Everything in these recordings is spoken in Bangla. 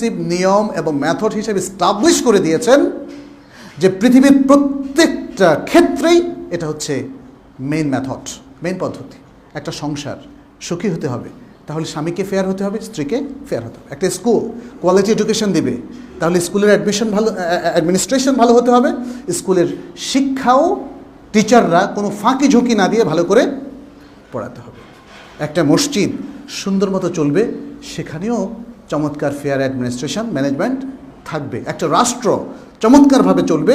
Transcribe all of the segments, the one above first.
নিয়ম এবং মেথড হিসেবে স্টাবলিশ করে দিয়েছেন যে পৃথিবীর প্রত্যেকটা ক্ষেত্রেই এটা হচ্ছে মেইন মেথড মেইন পদ্ধতি। একটা সংসার, সুখী হতে হবে। তাহলে স্বামীকে ফেয়ার হতে হবে, স্ত্রীকে ফেয়ার হতে হবে। একটা স্কুল কোয়ালিটি এডুকেশন দিবে। তাহলে স্কুলের অ্যাডমিশন ভালো অ্যাডমিনিস্ট্রেশন ভালো হতে হবে। স্কুলের শিক্ষাও টিচাররা কোনো ফাঁকি ঝুঁকি না দিয়ে ভালো করে পড়াতে হবে। একটা মসজিদ সুন্দর মতো চলবে, সেখানেও চমৎকার ফেয়ার অ্যাডমিনিস্ট্রেশন, ম্যানেজমেন্ট থাকবে। একটা রাষ্ট্র চমৎকারভাবে চলবে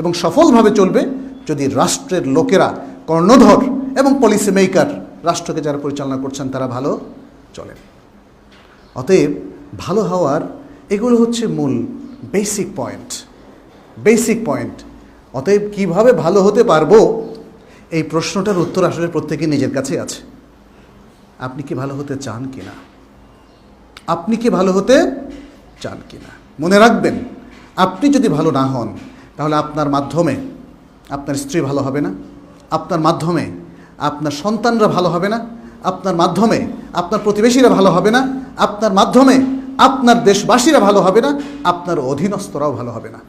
এবং সফলভাবে চলবে যদি রাষ্ট্রের লোকেরা, কর্ণধর এবং পলিসি মেকার রাষ্ট্রকে যারা পরিচালনা করছেন, তারা ভালো চলেন। অতএব ভালো হওয়ার এগুলো হচ্ছে মূল বেসিক পয়েন্ট বেসিক পয়েন্ট অতএব কীভাবে ভালো হতে পারব? এই প্রশ্নটার উত্তর আসলে প্রত্যেকে নিজের কাছে আছে। আপনি কি ভালো হতে চান কি না আপনি কি ভালো হতে চান কি না মনে রাখবেন, আপনি যদি ভালো না হন, তাহলে আপনার মাধ্যমে আপনার স্ত্রী ভালো হবে না, আপনার মাধ্যমে আপনার সন্তানরা ভালো হবে না, আপনার মাধ্যমে আপনার প্রতিবেশীরা ভালো হবে না, আপনার মাধ্যমে আপনার দেশবাসীরা ভালো হবে না, আপনার অধীনস্থরাও ভালো হবে না।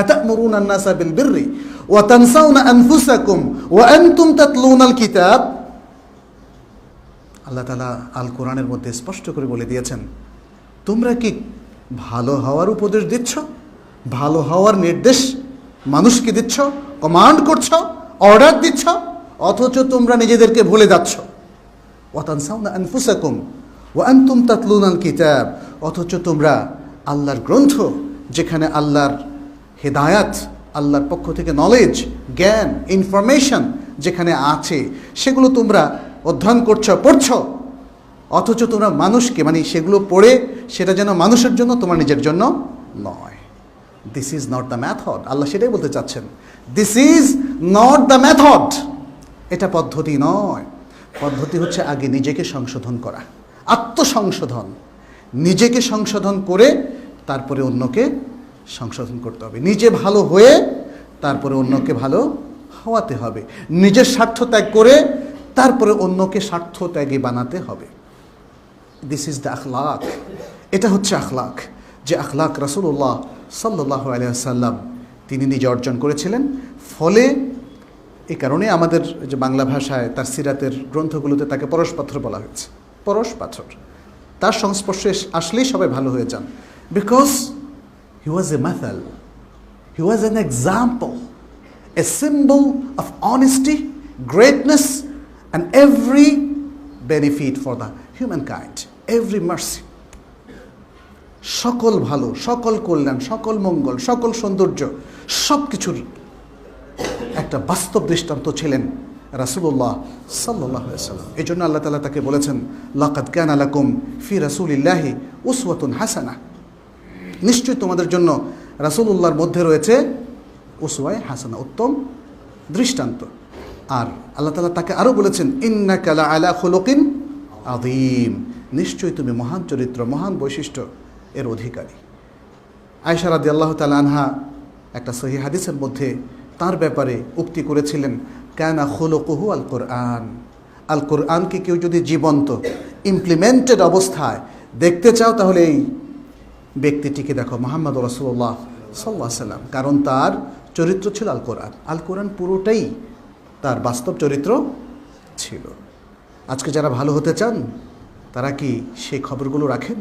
আতামুরুনা আন-নাসা বিল বিররি ওয়া তানসাউনা আনফুসাকুম ওয়া আনতুম তাতলুনাল কিতাব আল্লাহ তালা আল কোরআনের মধ্যে স্পষ্ট করে বলে দিয়েছেন, তোমরা কি ভালো হওয়ার উপদেশ দিচ্ছ? ভালো হওয়ার নির্দেশ মানুষকে দিচ্ছ? কমান্ড করছ? অর্ডার দিচ্ছ? অথচ তোমরা নিজেদেরকে ভুলে যাচ্ছ। কিতাব। অথচ তোমরা আল্লাহর গ্রন্থ, যেখানে আল্লাহর হেদায়াত, আল্লাহর পক্ষ থেকে নলেজ জ্ঞান ইনফরমেশন যেখানে আছে, সেগুলো তোমরা অধ্যয়ন করছ, পড়ছো। অথচ তোমরা মানুষকে মানে সেগুলো পড়ে সেটা যেন মানুষের জন্য, তোমার নিজের জন্য নয়। This is not the method Allah সেটাই বলতে চাচ্ছেন। This is not the method এটা পদ্ধতি নয়। পদ্ধতি হচ্ছে আগে নিজেকে সংশোধন করা। আত্মসংশোধন। নিজেকে সংশোধন করে তারপরে অন্যকে সংশোধন করতে হবে। নিজে ভালো হয়ে তারপরে অন্যকে ভালো হওয়াতে হবে। নিজের স্বার্থ ত্যাগ করে তারপরে অন্যকে স্বার্থ ত্যাগী বানাতে হবে। দিস ইজ দ্য আখলাক এটা হচ্ছে আখলাক যে আখলাক রাসুল্লাহ সাল্লাহ আলিয়াল্লাম তিনি নিজে অর্জন করেছিলেন। ফলে এই কারণে আমাদের যে বাংলা ভাষায় তার সিরাতের গ্রন্থগুলোতে তাকে পরশ পাথর বলা হয়েছে। পরশ পাথর তার সংস্পর্শে আসলেই সবাই ভালো হয়ে যান। Because he was a ম্যাথাল he was an example a symbol of honesty greatness every benefit for the humankind every mercy সকল ভালো, সকল কল্যাণ, সকল মঙ্গল, সকল সৌন্দর্য সব কিছুর একটা বাস্তব দৃষ্টান্ত ছিলেন রাসুল্লাহ সাল্লাহ সাল্লাম এই জন্য আল্লাহ তালা তাকে বলেছেন, লাকাদ ক্যান আলাকুম ফি রাসুলিল্লাহি উসওয়াতুন হাসানা। নিশ্চয়ই তোমাদের জন্য রাসুলুল্লাহর মধ্যে রয়েছে উসওয়াই হাসানা, উত্তম দৃষ্টান্ত। আর আল্লাহ তালা তাকে আরও বলেছেন ইন্না কালা আলা খুলকিন আদিম নিশ্চয়ই তুমি মহান চরিত্র, মহান বৈশিষ্ট্য এর অধিকারী। আয়সা রাদি আল্লাহ তালা আনহা একটা সহি হাদিসের মধ্যে তার ব্যাপারে উক্তি করেছিলেন ক্যানা খুলকুহু আল কোরআন। আল কোরআনকে কেউ যদি জীবন্ত ইমপ্লিমেন্টেড অবস্থায় দেখতে চাও, তাহলে এই ব্যক্তিটিকে দেখো মোহাম্মদ রসুল্লাহ সাল্লাহ সাল্লাম কারণ তার চরিত্র ছিল আল কোরআন। আল কোরআন পুরোটাই তার বাস্তব চরিত্র ছিল। আজকে যারা ভালো হতে চান, তারা কি সেই খবরগুলো রাখেন?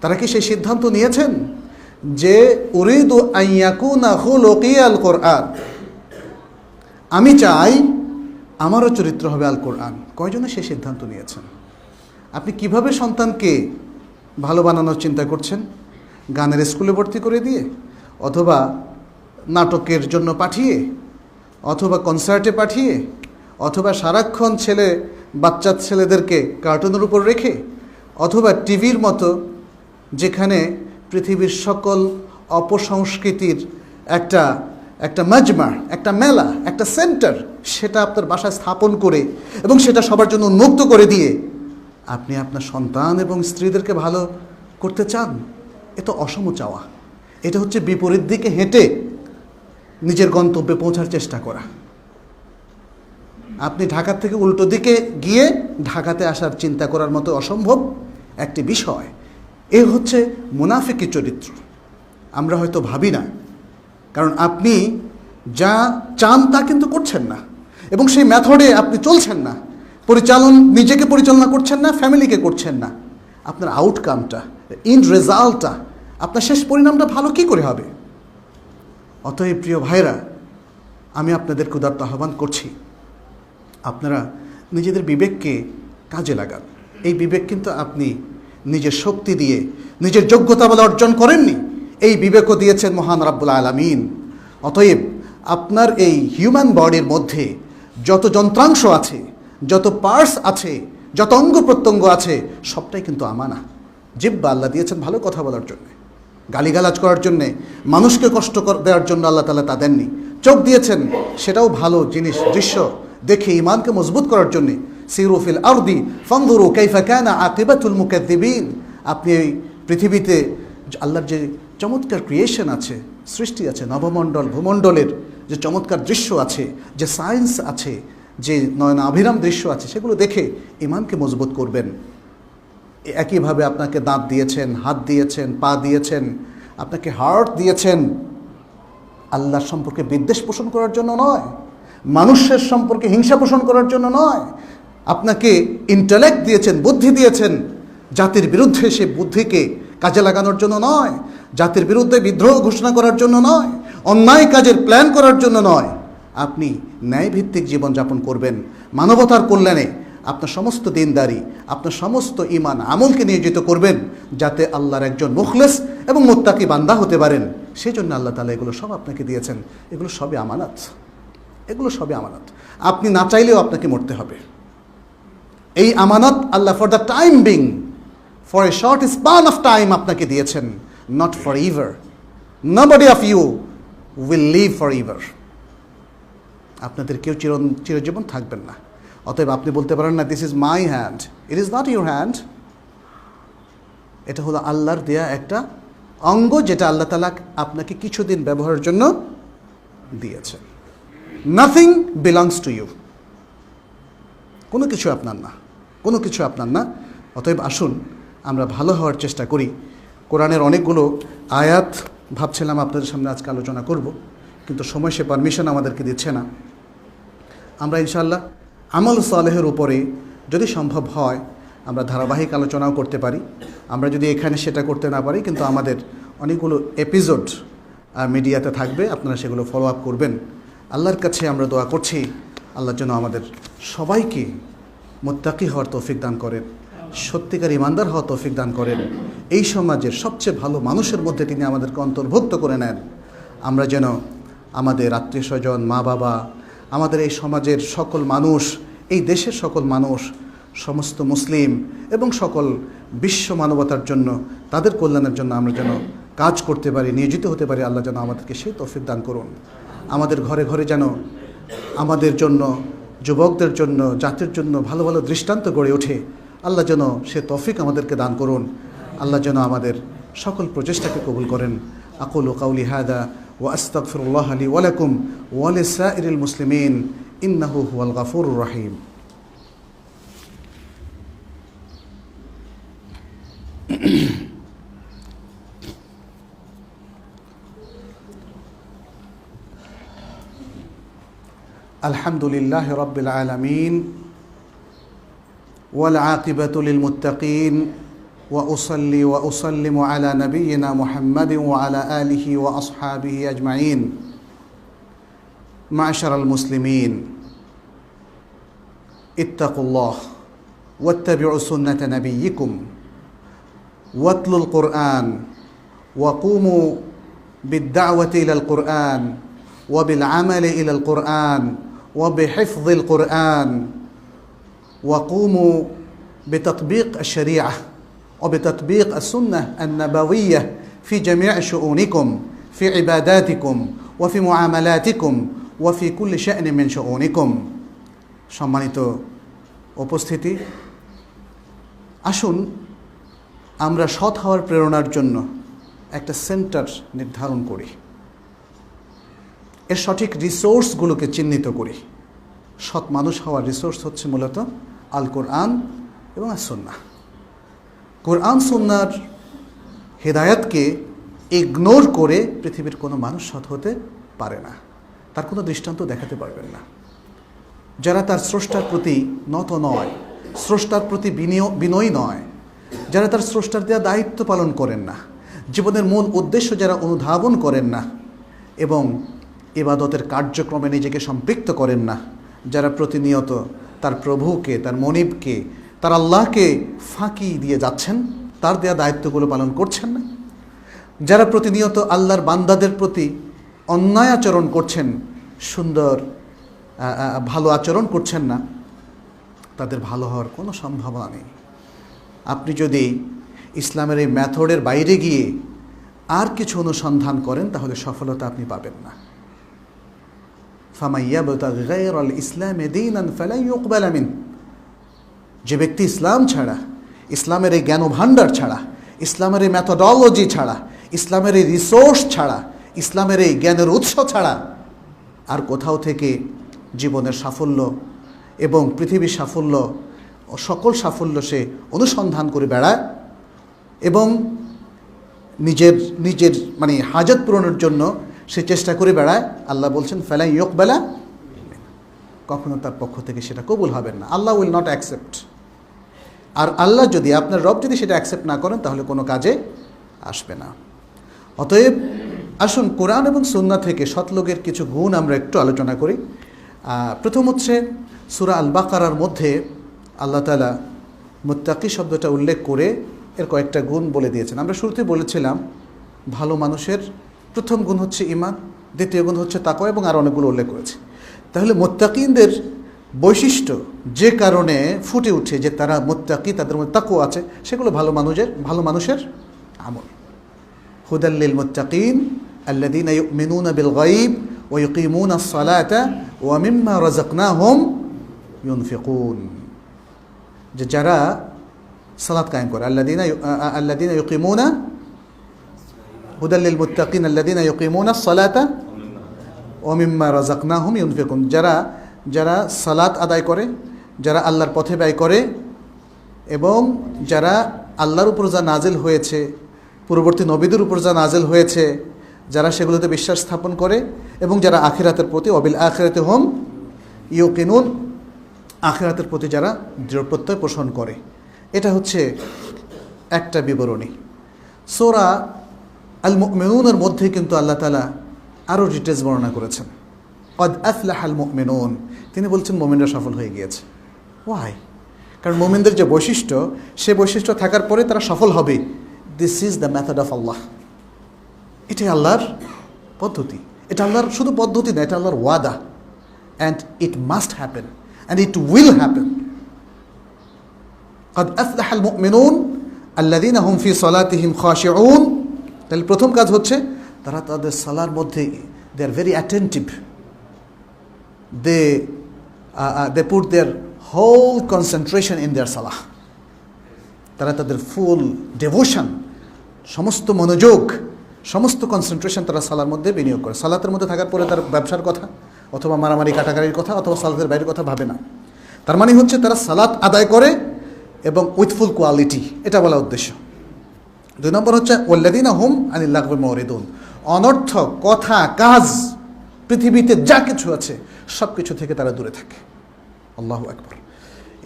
তারা কি সেই সিদ্ধান্ত নিয়েছেন যে, উরিদু আইয়াকুনা খুলকি আল কোরআন আমি চাই আমারও চরিত্র হবে আল কোরআন। কয়জনে সেই সিদ্ধান্ত নিয়েছেন? আপনি কীভাবে সন্তানকে ভালো বানানোর চিন্তা করছেন? গানের স্কুলে ভর্তি করে দিয়ে? অথবা নাটকের জন্য পাঠিয়ে অথবা কনসার্টে পাঠিয়ে, অথবা সারাক্ষণ ছেলে, বাচ্চা ছেলেদেরকে কার্টুনের উপর রেখে, অথবা টিভির মতো, যেখানে পৃথিবীর সকল অপসংস্কৃতির একটা একটা মজমা একটা মেলা, একটা সেন্টার সেটা আপনার বাসায় স্থাপন করে এবং সেটা সবার জন্য উন্মুক্ত করে দিয়ে আপনি আপনার সন্তান এবং স্ত্রীদেরকে ভালো করতে চান, এ তো অসম চাওয়া। এটা হচ্ছে বিপরীত দিকে হেঁটে নিজের গন্তব্যে পৌঁছার চেষ্টা করা। আপনি ঢাকার থেকে উল্টো দিকে গিয়ে ঢাকাতে আসার চিন্তা করার মতো অসম্ভব একটি বিষয়। এ হচ্ছে মুনাফিকি চরিত্র। আমরা হয়তো ভাবি না। কারণ আপনি যা চান তা কিন্তু করছেন না। এবং সেই মেথডে আপনি চলছেন না। পরিচালন, নিজেকে পরিচালনা করছেন না, ফ্যামিলিকে করছেন না। আপনার আউটকামটা ইন রেজাল্টটা আপনার শেষ পরিণামটা ভালো কি করে হবে? অতএব প্রিয় ভাইরা আমি আপনাদের উদাত্ত আহ্বান করছি, আপনারা নিজেদের বিবেককে কাজে লাগান। এই বিবেক কিন্তু আপনি নিজের শক্তি দিয়ে, নিজের যোগ্যতা বলে অর্জন করেননি, এই বিবেকও দিয়েছেন মহান রাব্বুল আলামিন। অতএব আপনার এই হিউম্যান বডির মধ্যে যত যন্ত্রাংশ আছে, যত পার্টস আছে, যত অঙ্গ প্রত্যঙ্গ আছে, সবটাই কিন্তু আমানা। জিব্বা আল্লাহ দিয়েছেন ভালো কথা বলার জন্যে। গালিগালাজ করার জন্যে, মানুষকে কষ্ট দেওয়ার জন্য আল্লাহ তালা তা দেননি। চোখ দিয়েছেন, সেটাও ভালো জিনিস, দৃশ্য। দেখে ইমানকে মজবুত করার জন্যে সিরুফিল আরদি ফন্দুরু কাইফা কানা আকিবাতুল মুকাদ্দিবিন। আপনি এই পৃথিবীতে আল্লাহর যে চমৎকার ক্রিয়েশন আছে, সৃষ্টি আছে, নবমণ্ডল, ভূমণ্ডলের যে চমৎকার দৃশ্য আছে, যে সায়েন্স আছে, যে নয়না নয়নাভিরাম দৃশ্য আছে, সেগুলো দেখে ইমানকে মজবুত করবেন। একইভাবে আপনাকে দাঁত দিয়েছেন, হাত দিয়েছেন, পা দিয়েছেন, আপনাকে হার্ট দিয়েছেন। আল্লাহর সম্পর্কে বিদ্বেষ পোষণ করার জন্য নয়, মানুষের সম্পর্কে হিংসা পোষণ করার জন্য নয়। আপনাকে ইন্টালেক্ট দিয়েছেন, বুদ্ধি দিয়েছেন। জাতির বিরুদ্ধে সে বুদ্ধিকে কাজে লাগানোর জন্য নয়, জাতির বিরুদ্ধে বিদ্রোহ ঘোষণা করার জন্য নয়, অন্যায় কাজের প্ল্যান করার জন্য নয়। আপনি ন্যায়ভিত্তিক জীবনযাপন করবেন, মানবতার কল্যাণে আপনার সমস্ত দিনদারি, আপনার সমস্ত ইমান আমলকে নিয়োজিত করবেন যাতে আল্লাহর একজন মুখলেস এবং মোত্তাকি বান্দা হতে পারেন। সেই জন্য আল্লাহ তালা এগুলো সব আপনাকে দিয়েছেন। এগুলো সবই আমানত। এগুলো সবই আমানত। আপনি না চাইলেও আপনাকে মরতে হবে। এই আমানত Allah for the time being for a short span of time আপনাকে দিয়েছেন। Not forever nobody of you will live forever আপনাদের কেউ চির চিরজীবন থাকবেন না। অতএব আপনি বলতে পারেন না this is my hand it is not your hand এটা হলো আল্লাহর দেয়া একটা অঙ্গ যেটা আল্লাহ তালা আপনাকে কিছুদিন ব্যবহারের জন্য দিয়েছে। নাথিং বিলংস টু ইউ কোনো কিছু আপনার না, কোনো কিছু আপনার না। অতএব আসুন, আমরা ভালো হওয়ার চেষ্টা করি। কোরআনের অনেকগুলো আয়াত ভাবছিলাম আপনাদের সামনে আজকে আলোচনা করব, কিন্তু সময় সে পারমিশন আমাদেরকে দিচ্ছে না। আমরা ইনশাল্লাহ আমল সালেহের উপরে যদি সম্ভব হয়, আমরা ধারাবাহিক আলোচনাও করতে পারি। আমরা যদি এখানে সেটা করতে না পারি, কিন্তু আমাদের অনেকগুলো এপিসোড মিডিয়াতে থাকবে, আপনারা সেগুলো ফলো আপ করবেন। আল্লাহর কাছে আমরা দোয়া করছি আল্লাহর যেন আমাদের সবাইকে মোত্তাকি হওয়ার তৌফিক দান করেন, সত্যিকার ইমানদার হওয়ার তৌফিক দান করেন। এই সমাজের সবচেয়ে ভালো মানুষের মধ্যে তিনি আমাদেরকে অন্তর্ভুক্ত করে নেন। আমরা যেন আমাদের আত্মীয় স্বজন মা বাবা আমাদের এই সমাজের সকল মানুষ, এই দেশের সকল মানুষ, সমস্ত মুসলিম এবং সকল বিশ্ব মানবতার জন্য, তাদের কল্যাণের জন্য আমরা যেন কাজ করতে পারি, নিয়োজিত হতে পারি, আল্লাহ যেন আমাদেরকে সেই তৌফিক দান করুন। আমাদের ঘরে ঘরে যেন আমাদের জন্য, যুবকদের জন্য, জাতির জন্য ভালো ভালো দৃষ্টান্ত গড়ে ওঠে, আল্লাহ যেন সে তৌফিক আমাদেরকে দান করুন। আল্লাহ যেন আমাদের সকল প্রচেষ্টাকে কবুল করেন। আকুল ও কাউলি হাদা وأستغفر الله لي ولكم ولسائر المسلمين إنه هو الغفور الرحيم. الحمد لله رب العالمين والعاقبه للمتقين وأصلي وأسلم على نبينا محمد وعلى آله وأصحابه أجمعين. معشر المسلمين اتقوا الله واتبعوا سنة نبيكم واتلوا القرآن وقوموا بالدعوة إلى القرآن وبالعمل إلى القرآن وبحفظ القرآن وقوموا بتطبيق الشريعة. وبتطبيق السنة النبوية في جميع شؤونكم في عباداتكم وفي معاملاتكم وفي كل شأن من شؤونكم সম্মানিত উপস্থিতি আসুন আমরা সৎ হওয়ার প্রেরণার জন্য একটা সেন্টার নির্ধারণ করি এর সঠিক রিসোর্সগুলোকে চিহ্নিত করি সৎ মানুষ হওয়ার রিসোর্স হচ্ছে মূলত আল কোরআন এবং আর সন্না কোরআন সন্ন্যার হেদায়াতকে ইগনোর করে পৃথিবীর কোনো মানুষ সৎ হতে পারে না। তার কোনো দৃষ্টান্ত দেখাতে পারবেন না। যারা তার স্রষ্টার প্রতি নত নয়, স্রষ্টার প্রতি বিনিয়- বিনয়ী নয়, যারা তার স্রষ্টার দেওয়া দায়িত্ব পালন করেন না, জীবনের মূল উদ্দেশ্য যারা অনুধাবন করেন না এবং ইবাদতের কার্যক্রমে নিজেকে সম্পৃক্ত করেন না, যারা প্রতিনিয়ত তার প্রভুকে, তার মনিবকে তার আল্লাহকে ফাঁকি দিয়ে যাচ্ছেন, তার দেয়া দায়িত্বগুলো পালন করছেন না। যারা প্রতিনিয়ত আল্লাহর বান্দাদের প্রতি অন্যায় আচরণ করছেন, সুন্দর ভালো আচরণ করছেন না, তাদের ভালো হওয়ার কোনো সম্ভাবনা নেই। আপনি যদি ইসলামের এই ম্যাথডের বাইরে গিয়ে আর কিছু অনুসন্ধান করেন, তাহলে সফলতা আপনি পাবেন না। ফামাইয়া গায়র আল ইসলামে দিন মিন। যে ব্যক্তি ইসলাম ছাড়া, ইসলামের এই জ্ঞান ভাণ্ডার ছাড়া, ইসলামের এই ম্যাথোডলজি ছাড়া, ইসলামের এই রিসোর্স ছাড়া, ইসলামের এই জ্ঞানের উৎস ছাড়া আর কোথাও থেকে জীবনের সাফল্য এবং পৃথিবীর সাফল্য ও সকল সাফল্য সে অনুসন্ধান করে বেড়ায় এবং নিজের নিজের মানে হাজত পূরণের জন্য সে চেষ্টা করে বেড়ায়। আল্লাহ বলছেন ফেলাই ইয়ক বেলা কখনো তার পক্ষ থেকে সেটা কবুল হবেন না। Allah will not accept. আর আল্লাহ যদি আপনার রব যদি সেটা অ্যাকসেপ্ট না করেন, তাহলে কোনো কাজে আসবে না। অতএব আসুন কোরআন এবং সুন্না থেকে সৎলোকের কিছু গুণ আমরা একটু আলোচনা করি। প্রথম হচ্ছে সুরা আল বাকারার মধ্যে আল্লাহ তালা মুত্তাকি শব্দটা উল্লেখ করে এর কয়েকটা গুণ বলে দিয়েছেন। আমরা শুরুতে বলেছিলাম, ভালো মানুষের প্রথম গুণ হচ্ছে ইমান দ্বিতীয় গুণ হচ্ছে তাকওয়া এবং আর অনেকগুলো উল্লেখ করেছে। তাহলে মোত্তাকিনদের বৈশিষ্ট্য যে কারণে ফুটে উঠে যে তারা মোত্তাকি, তাদের মধ্যে তাকু আছে, সেগুলো ভালো মানুষের ভালো মানুষের আমল। হুদাল্লিল মোত্তাকিন আল্লাদিন মেনুন বিল গাইব ও ইকিমুন সালাতা ও মিম্মা রাজাকনা হোম ইউনফিকুন। যে যারা সালাত কায়েম করে আল্লাদিনা আল্লাদিনা ইকিমুনা হুদাল্লিল মোত্তাকিন আল্লাদিনা ইকিমুনা সালাতা ও মিম্মা রাজাকনা হোম ইউনফিকুন। যারা যারা সালাত আদায় করে, যারা আল্লাহর পথে ব্যয় করে এবং যারা আল্লাহর উপর যা নাজেল হয়েছে, পূর্ববর্তী নবীদের উপর যা নাজেল হয়েছে, যারা সেগুলোতে বিশ্বাস স্থাপন করে এবং যারা আখিরাতের প্রতি অবিল আখিরাতে হোম ইউকিনুন, আখিরাতের প্রতি যারা দৃঢ় প্রত্যয় পোষণ করে। এটা হচ্ছে একটা বিবরণী। সোরা আল মেনুনের মধ্যে কিন্তু আল্লাহ তালা আরও ডিটেলস বর্ণনা করেছেন। কদ আফলাহ আল মেনুন তিনি বলছেন মোমিনরা সফল হয়ে গিয়েছে ওয়াই কারণ মোমিনদের যে বৈশিষ্ট্য সে বৈশিষ্ট্য থাকার পরে তারা সফল হবে this is the method of Allah এটাই আল্লাহর পদ্ধতি এটা আল্লাহর শুধু পদ্ধতি না এটা আল্লাহর ওয়াদা and it must happen and it will happen قد أفلح المؤمنون الذين هم في صلاتهم خاشعون তাহলে প্রথম কাজ হচ্ছে তারা তাদের সালার মধ্যে they are very attentive they they put their whole concentration in their সালাহ তারা তাদের ফুল ডেভোশন সমস্ত মনোযোগ, সমস্ত কনসেন্ট্রেশন তারা সালার মধ্যে বিনিয়োগ করে। সালাতের মধ্যে থাকার পরে তার ব্যবসার কথা, অথবা মারামারি কাটাকাটির কথা, অথবা সালাতের বাইরের কথা ভাবে না। তার মানে হচ্ছে তারা সালাত আদায় করে এবং উইথ ফুল কোয়ালিটি এটা বলা উদ্দেশ্য। দুই নম্বর হচ্ছে ওল্লাদিনা হুম আনিল্লাহবে মরিদুন। অনর্থক কথা, কাজ পৃথিবীতে যা কিছু আছে সব কিছু থেকে তারা দূরে থাকে। আল্লাহ একবার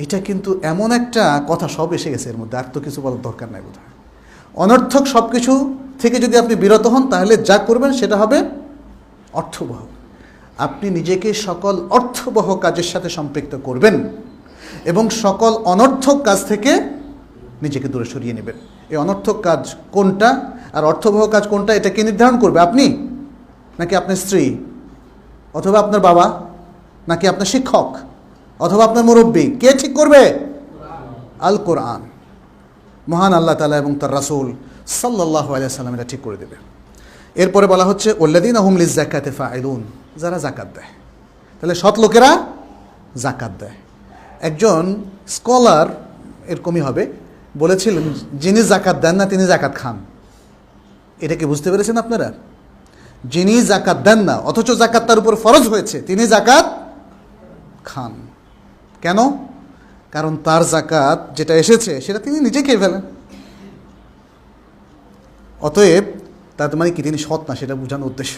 এটা কিন্তু এমন একটা কথা সব এসে গেছে এর মধ্যে, আর তো কিছু বলার দরকার নাই বোধ অনর্থক সব কিছু থেকে যদি আপনি বিরত হন, তাহলে যা করবেন সেটা হবে অর্থবহ। আপনি নিজেকে সকল অর্থবহ কাজের সাথে সম্পৃক্ত করবেন এবং সকল অনর্থক কাজ থেকে নিজেকে দূরে সরিয়ে নেবেন। এই অনর্থক কাজ কোনটা আর অর্থবহ কাজ কোনটা, এটা কে নির্ধারণ করবে? আপনি? নাকি আপনার স্ত্রী? অথবা আপনার বাবা, নাকি আপনার শিক্ষক, অথবা আপনার মুরব্বী, কে ঠিক করবে? আল কোরআন মহান আল্লাহ তালা এবং তার রাসুল সাল্লাহ আলিয়াল্লাম এটা ঠিক করে দেবে। এরপরে বলা হচ্ছে ওল্লাদিন আহমলিস জাকাতে ফাইলুন যারা জাকাত দেয়। তাহলে সৎ লোকেরা জাকাত দেয়। একজন স্কলার, এরকমই হবে, বলেছিলেন, যিনি জাকাত দেন না, তিনি জাকাত খান। এটা কি বুঝতে পেরেছেন আপনারা? যিনি জাকাত দেন না, অথচ জাকাত তার উপর ফরজ হয়েছে, তিনি জাকাত খান। কেন? কারণ তার জাকাত যেটা এসেছে, সেটা তিনি নিজে খেয়ে ফেলেন। অতএব তার মানে কি, তিনি সৎ না, সেটা বোঝানোর উদ্দেশ্য।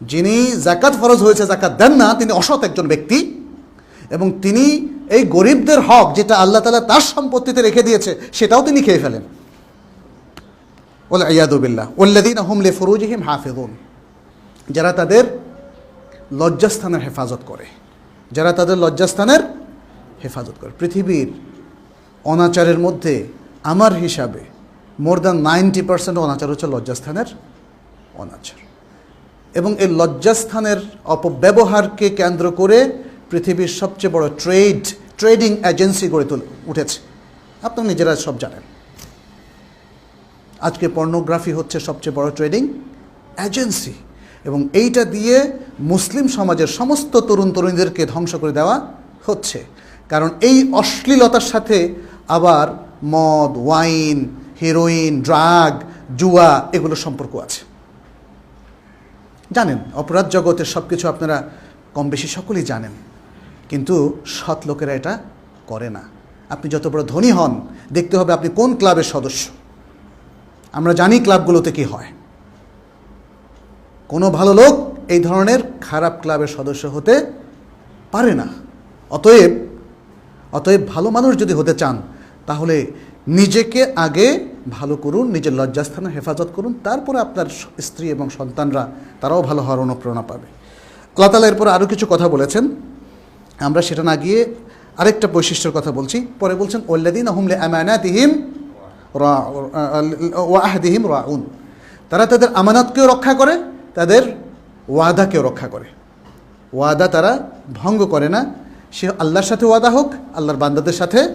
যিনি জাকাত ফরজ হয়েছে জাকাত দেন না, তিনি অসৎ একজন ব্যক্তি এবং তিনি এই গরিবদের হক, যেটা আল্লাহ তালা তার সম্পত্তিতে রেখে দিয়েছে, সেটাও তিনি খেয়ে ফেলেন। ওলা ওল্লাদিন আহমলে ফরুজিহিম হাফেদুন যারা তাদের লজ্জাস্থানের হেফাজত করে। যারা তাদের লজ্জাস্থানের হেফাজত করে। পৃথিবীর অনাচারের মধ্যে আমার হিসাবে মোর দ্যান নাইনটি পার্সেন্ট অনাচার হচ্ছে লজ্জাস্থানের অনাচার। এবং এই লজ্জাস্থানের অপব্যবহারকে কেন্দ্র করে পৃথিবীর সবচেয়ে বড় ট্রেড ট্রেডিং এজেন্সি গড়ে তুলে উঠেছে। আপনারা নিজেরা সব জানেন। আজকে পর্নোগ্রাফি হচ্ছে সবচেয়ে বড় ট্রেডিং এজেন্সি এবং এইটা দিয়ে মুসলিম সমাজের সমস্ত তরুণ তরুণীদেরকে ধ্বংস করে দেওয়া হচ্ছে। কারণ এই অশ্লীলতার সাথে আবার মদ, ওয়াইন হিরোইন ড্রাগ জুয়া এগুলো সম্পর্ক আছে। জানেন, অপরাধ জগতের সব কিছু আপনারা কম বেশি সকলেই জানেন, কিন্তু সৎ লোকেরা এটা করে না। আপনি যত বড় ধনী হন, দেখতে হবে আপনি কোন ক্লাবের সদস্য। আমরা জানি ক্লাবগুলোতে কি হয়। কোনো ভালো লোক এই ধরনের খারাপ ক্লাবের সদস্য হতে পারে না। অতএব অতএব ভালো মানুষ যদি হতে চান, তাহলে নিজেকে আগে ভালো করুন, নিজের লজ্জাস্থানে হেফাজত করুন, তারপরে আপনার স্ত্রী এবং সন্তানরা তারাও ভালো হওয়ার অনুপ্রেরণা পাবে। আল্লাহ এরপর আরও কিছু কথা বলেছেন। আমরা সেটা না গিয়ে আরেকটা বৈশিষ্ট্যের কথা বলছি। পরে বলছেন ওল্লাদিন আহমলে আমানাতিহিম ওয়াহদিহিম রাউন। তারা তাদের আমানতকেও রক্ষা করে, তাদের ওয়াদাকেও রক্ষা করে। ওয়াদা তারা ভঙ্গ করে না। সে আল্লাহর সাথে ওয়াদা হোক, আল্লাহর বান্দাদের সাথে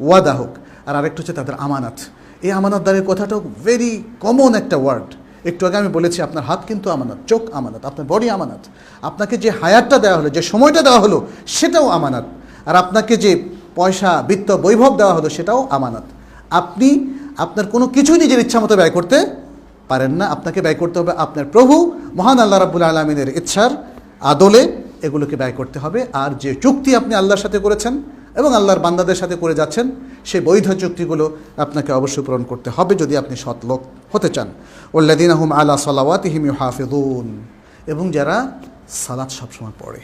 ওয়াদা হোক। আর আরেকটা হচ্ছে তাদের আমানত। এই আমানতদারের কথাটাও ভেরি কমন একটা ওয়ার্ড একটু আগে আমি বলেছি, আপনার হাত কিন্তু আমানত, চোখ আমানত, আপনার বডি আমানত। আপনাকে যে হায়ারটা দেওয়া হলো, যে সময়টা দেওয়া হলো, সেটাও আমানত। আর আপনাকে যে পয়সা, বিত্ত, বৈভব দেওয়া হলো, সেটাও আমানত। আপনি আপনার কোনো কিছুই নিজের ইচ্ছা মতো ব্যয় করতে পারেন না। আপনাকে ব্যয় করতে হবে আপনার প্রভু, মহান আল্লাহ রাবুল আলমিনের ইচ্ছার আদলে এগুলোকে ব্যয় করতে হবে। আর যে চুক্তি আপনি আল্লাহর সাথে করেছেন এবং আল্লাহর বান্দাদের সাথে করে যাচ্ছেন সেই বৈধ চুক্তিগুলো আপনাকে অবশ্যই পূরণ করতে হবে যদি আপনি সৎ লোক হতে চান। ওল্লাদিন আহম আলা সালাওয়াতিহিম হাফিদুন এবং যারা সালাদ সবসময় পড়ে।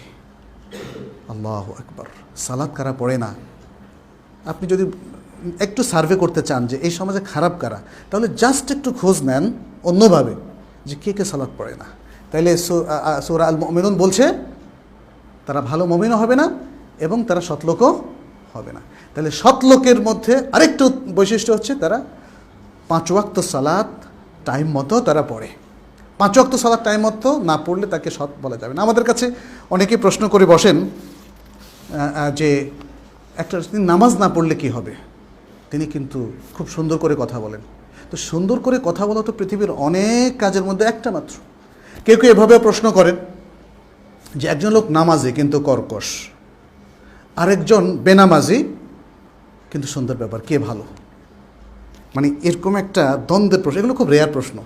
আল্লাহ আকবর। সালাদ কারা পড়ে না? আপনি যদি একটু সার্ভে করতে চান যে এই সমাজে খারাপ কারা, তাহলে জাস্ট একটু খোঁজ নেন অন্যভাবে যে কে কে সালাদ পড়ে না। তাইলে সুরা আল মমিনুন বলছে, তারা ভালো মমিনও হবে না এবং তারা সৎলোকও হবে না। তাহলে সৎলোকের মধ্যে আরেকটু বৈশিষ্ট্য হচ্ছে তারা পাঁচ ওয়াক্ত সালাদ টাইম মতো তারা পড়ে। পাঁচ ওয়াক্ত সালাদ টাইম মতো না পড়লে তাকে সৎ বলা যাবে না। আমাদের কাছে অনেকেই প্রশ্ন করে বসেন যে একটা নামাজ না পড়লে কি হবে? তিনি কিন্তু খুব সুন্দর করে কথা বলেন। তো সুন্দর করে কথা বলা তো পৃথিবীর অনেক কাজের মধ্যে একটা মাত্র। কেউ কেউ এভাবে প্রশ্ন করেন যে একজন লোক নামাজি কিন্তু কর্কশ, আরেকজন বেনামাজি কিন্তু সুন্দর ব্যাপার, কে ভালো? মানে এরকম একটা দ্বন্দ্বের প্রশ্ন, এগুলো খুব রেয়ার প্রশ্ন।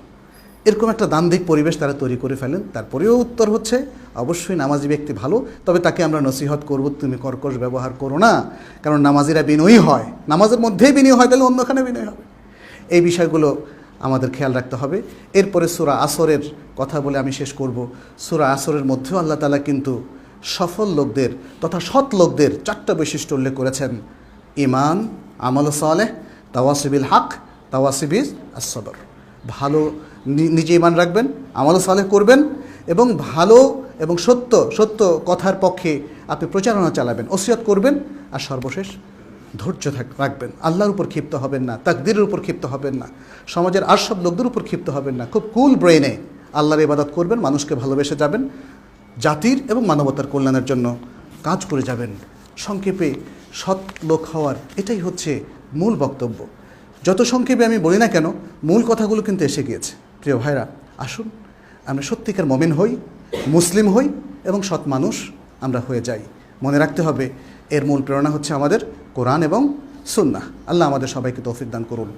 এরকম একটা দান্দিক পরিবেশ তারা তৈরি করে ফেলেন। তারপরেও উত্তর হচ্ছে, অবশ্যই নামাজি ব্যক্তি ভালো, তবে তাকে আমরা নসিহত করব, তুমি কর্কশ ব্যবহার করো না। কারণ নামাজিরা বিনয়ী হয়। নামাজের মধ্যেই বিনয়ী হয়, তাহলে অন্যখানে বিনয়ী হবে। এই বিষয়গুলো আমাদের খেয়াল রাখতে হবে। এরপরে সুরা আসরের কথা বলে আমি শেষ করব। সুরা আসরের মধ্যেও আল্লাহ তালা কিন্তু সফল লোকদের তথা সৎ লোকদের চারটা বৈশিষ্ট্য উল্লেখ করেছেন। ইমান আমল সালেহ, তাওয়াসিবিল হাক তাওয়াসিবিজ আসবর ভালো নিজে ইমান রাখবেন আমল সালেহ করবেন এবং ভালো এবং সত্য সত্য কথার পক্ষে আপনি প্রচারণা চালাবেন, ওসিয়ত করবেন আর সর্বশেষ ধৈর্য থাক রাখবেন। আল্লাহর উপর ক্ষিপ্ত হবেন না, তাকদিরের উপর ক্ষিপ্ত হবেন না, সমাজের আর সব লোকদের উপর ক্ষিপ্ত হবেন না। খুব কুল ব্রেনে আল্লাহর ইবাদত করবেন, মানুষকে ভালোবেসে যাবেন, জাতির এবং মানবতার কল্যাণের জন্য কাজ করে যাবেন। সংক্ষেপে সৎ লোক হওয়ার এটাই হচ্ছে মূল বক্তব্য। যত সংক্ষেপে আমি বলি না কেন, মূল কথাগুলো কিন্তু এসে গিয়েছে। প্রিয় ভাইরা, আসুন, আমরা সত্যিকার মমিন হই, মুসলিম হই এবং সৎ মানুষ আমরা হয়ে যাই। মনে রাখতে হবে, এর মূল প্রেরণা হচ্ছে আমাদের কোরআন এবং সুন্না আল্লাহ আমাদের সবাইকে তৌফিক দান করুন।